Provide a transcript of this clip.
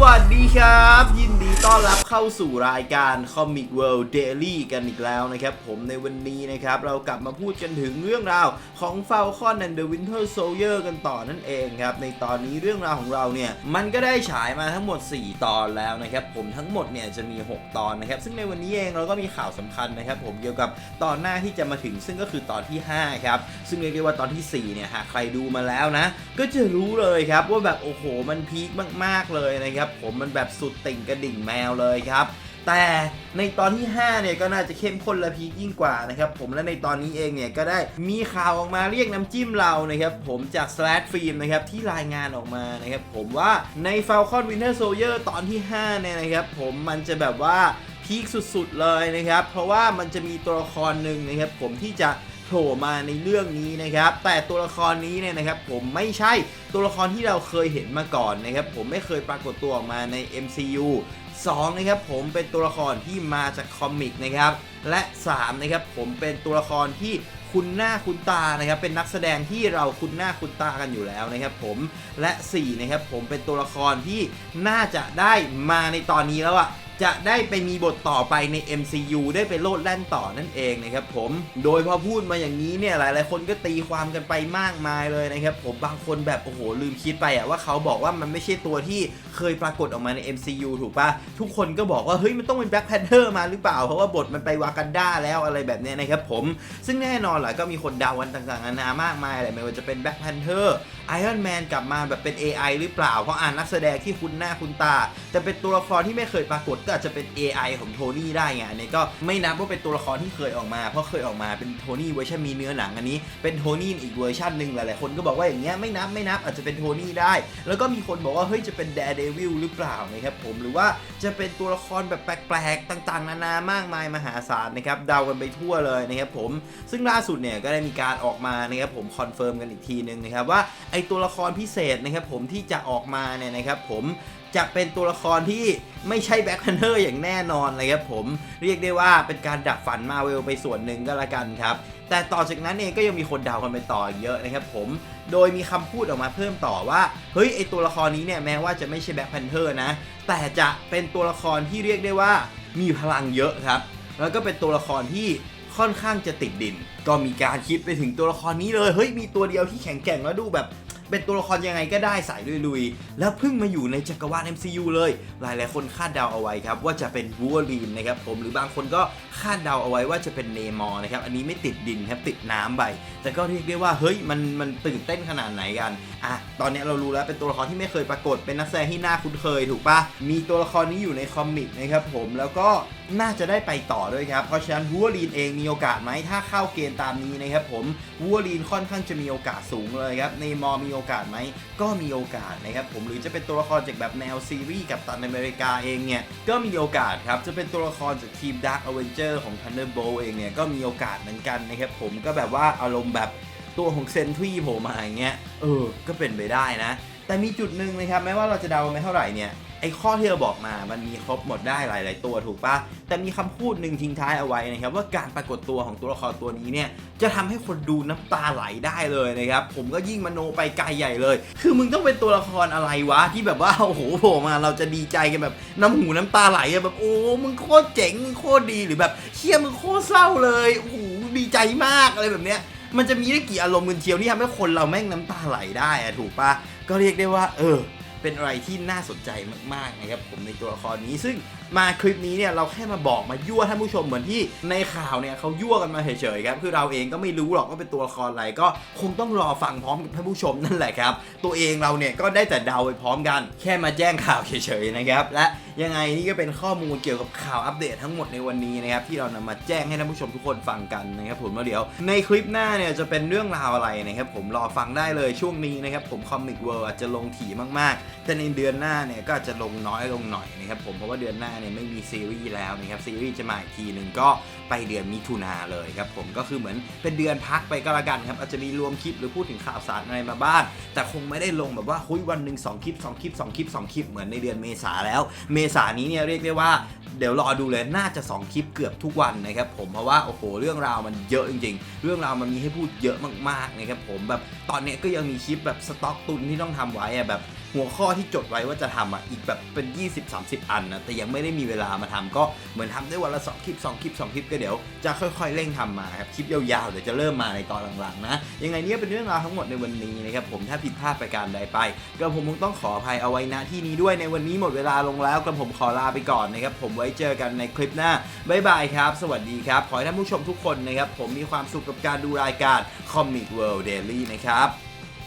วัสดีครับ ยินดีต้อนรับเข้าสู่รายการ Comic World Daily กันอีกแล้วนะครับ ผมในวันนี้นะครับ เรากลับมาพูดกันถึงเรื่องราวของ Falcon and the Winter Soldier กันต่อนั่นเองครับ ในตอนนี้เรื่องราวของเราเนี่ย มันก็ได้ฉายมาทั้งหมด 4 ตอนแล้วนะครับ ผมทั้งหมดเนี่ยจะมี 6 ตอนนะครับ ซึ่งในวันนี้เองเราก็มีข่าวสำคัญนะครับ ผมเกี่ยวกับตอนหน้าที่จะมาถึง ซึ่งก็คือตอนที่ 5 ครับ ซึ่งเรียกได้ว่าตอนทีสี่4 เนี่ยหากใครดูมาแล้วนะ ก็จะรู้เลยครับว่าแบบโอ้โหมันพีคมาก ๆเลยนะครับผมมันแบบสุดติ่งกระดิ่งแมวเลยครับ แต่ในตอนที่ 5 เนี่ยก็น่าจะเข้มข้นและพีคยิ่งกว่านะครับผมและในตอนนี้เองเนี่ยก็ได้มีข่าวออกมาเรียกน้ำจิ้มเรานะครับผมจาก Slash Film นะครับที่รายงานออกมานะครับผมว่าใน Falcon Winter Soldier ตอนที่ 5 เนี่ยนะครับผมมันจะแบบว่าพีคสุดๆเลยนะครับ เพราะว่ามันจะมีตัวละครหนึ่งนะครับผมที่จะ ผล่มาในเรื่องนี้นะครับ แต่ตัวละครนี้เนี่ยนะครับผมไม่ใช่ตัวละครที่เราเคยเห็นมาก่อนนะครับ ผมไม่เคยปรากฏตัวออกมาใน MCU 2นะครับผมเป็นตัวละครที่มาจากคอมิกนะครับและ3นะครับผมเป็นตัวละครที่คุณหน้าคุณตานะครับเป็นนักแสดงที่เราคุณหน้าคุณตากันอยู่แล้วนะครับผมและ4นะครับผมเป็นตัวละครที่น่าจะได้มาในตอนนี้แล้วอะจะได้ไปมีบทต่อไปใน MCU ได้ไปโลดแล่นต่อนั่นเองนะครับผม โดยพอพูดมาอย่างนี้เนี่ยหลายๆคนก็ตีความกันไปมากมายเลยนะครับผมบางคนแบบโอ้โหลืมคิดไปอะว่าเขาบอกว่ามันไม่ใช่ตัวที่เคยปรากฏออกมาใน MCU ถูกปะทุกคนก็บอกว่าเฮ้ยมันต้องเป็น Black Panther มาหรือเปล่า เพราะว่าบทมันไปวากันดาแล้วอะไรแบบนี้นะครับผม ซึ่งแน่นอนแหละก็มีคนเดากันต่างๆนานามากมายแหละไม่ว่าจะเป็น Black Panther Iron Man กลับมาแบบเป็น AI หรือเปล่าเพราะอ่านนักแสดงที่คุณหน้าคุณตา แต่เป็นตัวละครที่ไม่เคยปรากฏก็อาจจะเป็น AI ของโทนี่ได้ไงอันนี้ก็ไม่นับว่าเป็นตัวละครที่เคยออกมา เพราะเคยออกมาเป็นโทนี่เวอร์ชันมีเนื้อหนังอันนี้เป็นโทนี่อีกเวอร์ชันหนึ่งหลายๆคนก็บอกว่าอย่างเงี้ยไม่นับไม่นับอาจจะเป็นโทนี่ได้ แล้วก็มีคนบอกว่าเฮ้ยจะเป็น Daredevil หรือเปล่านะครับผมหรือว่าจะเป็นตัวละครแบบแปลกๆต่างๆ นานามากมายมหาศาลนะครับเดากันไปทั่วเลยนะครับผมซึ่งล่าสุดเนี่ยก็ได้มีการออกมานะครับผมคอนเฟิร์มกันอีกทีนึงนะครับว่าไอตัวละครพิเศษนะครับผมที่จะออกมาเนี่ยนะครับผม จะเป็นตัวละครที่ไม่ใช่แบ็คแพนเทอร์อย่างแน่นอนเลยครับผมเรียกได้ว่าเป็นการดับฝันมาเวลไปส่วนหนึ่งก็แล้วกันครับ แต่ต่อจากนั้นเองก็ยังมีคนเดากันไปต่อเยอะนะครับผมโดยมีคำพูดออกมาเพิ่มต่อว่า เฮ้ยไอตัวละครนี้เนี่ยแม้ว่าจะไม่ใช่แบ็คแพนเทอร์นะ แต่จะเป็นตัวละครที่เรียกได้ว่ามีพลังเยอะครับ แล้วก็เป็นตัวละครที่ค่อนข้างจะติดดิน ก็มีการคิดไปถึงตัวละครนี้เลย เฮ้ย มีตัวเดียวที่แข็งแกร่งแล้วดูแบบ เป็นตัวละครยังไงก็ได้สายลุยๆ แล้วเพิ่งมาอยู่ในจักรวาล MCU เลย หลายๆ คนคาดเดาเอาไว้ครับ ว่าจะเป็นวูล์รีนนะครับผมหรือบางคนก็คาดเดาเอาไว้ว่าจะเป็นเนมอร์นะครับอันนี้ไม่ติดดินครับติดน้ำไป แต่ก็เรียกได้ว่าเฮ้ยมันมันตื่นเต้นขนาดไหนกันอะตอนนี้เรารู้แล้วเป็นตัวละครที่ไม่เคยปรากฏเป็นนักแสดงที่น่าคุ้นเคยถูกปะมีตัวละครนี้อยู่ในคอมิกนะครับผมแล้วก็น่าจะได้ไปต่อด้วยครับเพราะฉะนั้นวูวอรีนเองมีโอกาสไหมถ้าเข้าเกณฑ์ตามนี้นะครับผมวูวอรีนค่อนข้างจะมีโอกาสสูงเลยครับเนมอมีโอกาสไหมก็มีโอกาสนะครับผมหรือจะเป็นตัวละครจากแบบแนวซีรีส์กับตันอเมริกาเองเนี่ยก็มีโอกาสครับจะเป็นตัวละครจากทีม Dark Avenger ของ Thunderbolt เองเนี่ยก็มีโอกาสเหมือนกันนะครับผมก็แบบว่าอารมณ์แบบตัวของเซนทรีโผล่มาอย่างเงี้ยเออ ก็เป็นไปได้นะ แต่มีจุดหนึ่งนะครับแม้ว่าเราจะเดาไม่เท่าไหร่เนี่ยไอ้ข้อที่เราบอกมามันมีครบหมดได้หลาย ๆ ตัวถูกปะแต่มีคำพูดหนึ่งทิ้งท้ายเอาไว้นะครับว่าการปรากฏตัวของตัวละครตัวนี้เนี่ยจะทำให้คนดูน้ำตาไหลได้เลยนะครับผมก็ยิ่งมโนไปไกลใหญ่เลย คือมึงต้องเป็นตัวละครอะไรวะที่แบบว่าโอ้โหโผล่มาเราจะดีใจกันแบบน้ำหูน้ำตาไหลอะแบบโอ้มึงโคตรเจ๋งมึงโคตรดีหรือแบบเชี่ยมึงโคตรเศร้าเลยโอ้โหดีใจมากอะไรแบบเนี้ย มันจะมีได้กี่อารมณ์กันเชียวที่ทำให้คนเราแม่งน้ำตาไหลได้อะถูกปะก็เรียกได้ว่า เออ เป็นอะไรที่น่าสนใจมากๆนะครับผมในตัวละครนี้ซึ่ง มาคลิปนี้เนี่ยเราแค่มาบอกมายั่วท่านผู้ชมเหมือนที่ในข่าวเนี่ยเขายั่วกันมาเฉยๆครับคือเราเองก็ไม่รู้หรอกว่าเป็นตัวละครอะไรก็คงต้องรอฟังพร้อมกับท่านผู้ชมนั่นแหละครับตัวเองเราเนี่ยก็ได้แต่เดาไปพร้อมกัน แค่มาแจ้งข่าวเฉยๆนะครับและยังไงนี่ก็เป็นข้อมูลเกี่ยวกับข่าวอัปเดตทั้งหมดในวันนี้นะครับที่เรานำมาแจ้งให้ท่านผู้ชมทุกคนฟังกันนะครับผมแล้วเดี๋ยวในคลิปหน้าเนี่ยจะเป็นเรื่องราวอะไรนะครับผมรอฟังได้เลยช่วงนี้นะครับผมคอมิกเวิร์อาจจะลงถี่มากๆ แต่ในเดือนหน้าเนี่ยก็จะลงน้อยลงหน่อยนะครับผมเพราะว่าเดือนหน้าเนี่ยไม่มีซีรีส์แล้วนะครับซีรีส์จะมาอีกทีหนึ่งก็ไปเดือนมิถุนาเลยครับผมก็คือเหมือนเป็นเดือนพักไปก็แล้วกันครับอาจจะมีรวมคลิปหรือพูดถึงข่าวสารอะไรมาบ้าง แต่คงไม่ได้ลงแบบว่าหุยวันหนึ่งสองคลิปสองคลิปสองคลิปสองคลิปเหมือนในเดือนเมษาแล้ว เมษานี้เนี่ยเรียกได้ว่าเดี๋ยวรอดูเลยน่าจะ 2 คลิปเกือบทุกวันนะครับผมเพราะว่าโอ้โหเรื่องราวมันเยอะจริง ๆ เรื่องราวมันมีให้พูดเยอะมากๆนะครับผมแบบตอนนี้ก็ยังมีคลิปแบบสต็อกตุนที่ต้องทำไว้อะแบบ หัวข้อที่จดไว้ว่าจะทำอะอีกแบบเป็น 20-30 อันนะแต่ยังไม่ได้มีเวลามาทำก็เหมือนทำได้วันละ2คลิป2คลิป2คลิปก็เดี๋ยวจะค่อยๆเร่งทำมาครับคลิปยาวๆเดี๋ยวจะเริ่มมาในตอนหลังๆนะยังไงเนี่ยเป็นเรื่องราวทั้งหมดในวันนี้นะครับผมถ้าผิดพลาดประการใดไปก็ผมคงต้องขออภัยเอาไว้ณที่นี้ด้วยในวันนี้หมดเวลาลงแล้วก็ผมขอลาไปก่อนนะครับผมไว้เจอกันในคลิปหน้าบ๊ายบายครับ สวัสดีครับ ขอให้ท่านผู้ชมทุกคนนะครับผมมีความสุขกับการดูรายการ Comic World Daily นะครับ